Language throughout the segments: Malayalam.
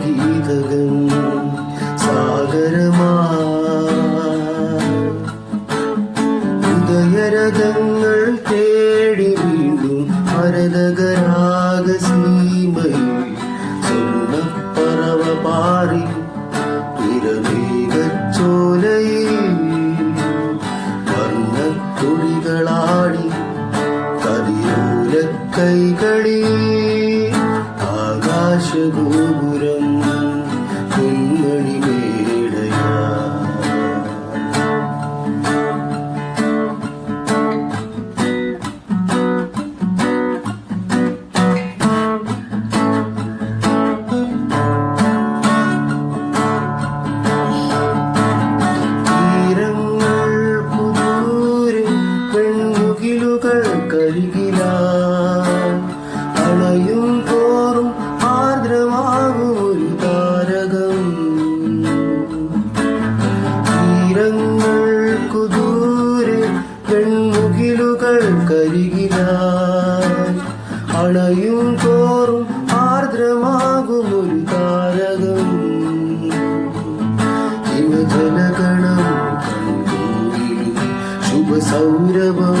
ഗീതകൾ സാഗരമാ. തേടി വീണ്ടും ഭരതകരാഗ സീമയിൽ സ്വർണപ്പറവ പാറി തിരമേകച്ചോലയിൽ വർണത്തുളികളാടി കതിരൂലക്കൈകളിൽ കഴുകിനാം അണയും തോറും ആർദ്രമാകും ഒരു താരകം. തീരങ്ങൾക്കു ദൂരെ പെൺമുകിലുകൾ കരുകിനാം അണയും തോറും ആർദ്രമാകും ഒരു താരകം. യുവജനഗണം കൺകൂടി ശുഭസൗരഭം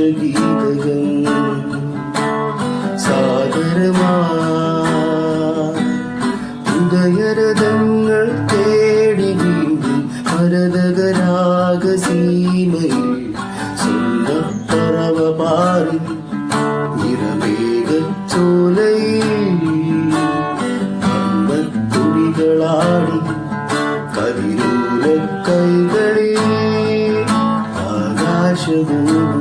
ഘോഷഗീതകം സാഗരമാ. ഉദയരഥങ്ങൾ തേടി വീണ്ടും ഭരതകരാഗസീമയിൽ സുന്ദപ്പറവ പാറി നിറവേഗച്ചോലയിൽ അമ്മത്തുടികളാടി കതിരൂല കൈകളിൽ ആകാശദൂരം